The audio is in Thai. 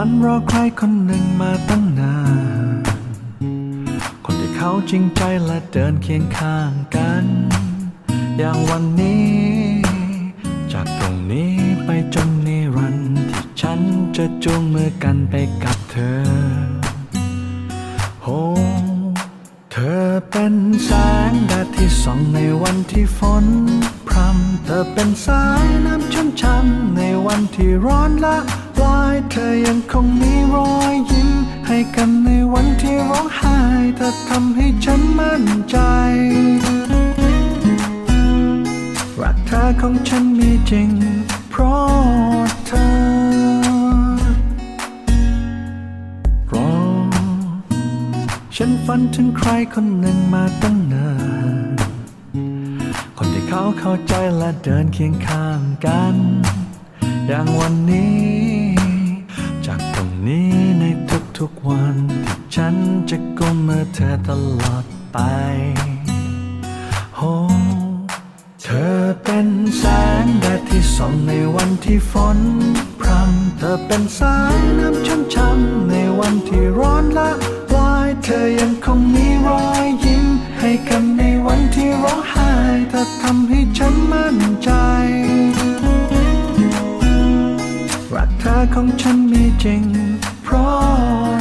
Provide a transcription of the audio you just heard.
ันรอใครคนหนึ่งมาตั้งนาน คนที่เขาจริงใจและเดินเคียงข้างกัน อย่างวันนี้ จากตรงนี้ไปจนนิรันดร์ที่ฉันจะจูงมือกันไปกับเธอโอ้เธอเป็นแสงแดดที่ส่องในวันที่ฝนพรำเธอเป็นสายน้ำชุ่มช่ำในวันที่ร้อนละ ลายเธอยังคงมีรอยยิ้ม ให้กันในวันที่ร้องไห้เธอทำให้ฉันมั่นใจรักเธอของฉันมีจริง เพราะเธอเพราะฉันฝันถึงใครคนหนึ่งมาตั้งนานคนที่เขาเข้าใจและเดินเคียงข้างกัน อย่างวันนี้ นี้ในทุกๆวันที่ฉันจะก้มมือเธอตลอดไปโฮเธอเป็นแสงแดดที่ส่องในวันที่ฝนพรำเธอเป็นสายน้ำช้ำๆในวันที่ร้อนละลายเธอยังคงมีรอยยิ้ม ให้กันในวันที่ร้องไห้เธอทำให้ฉันมั่นใจ ของฉันมีจริง เพราะ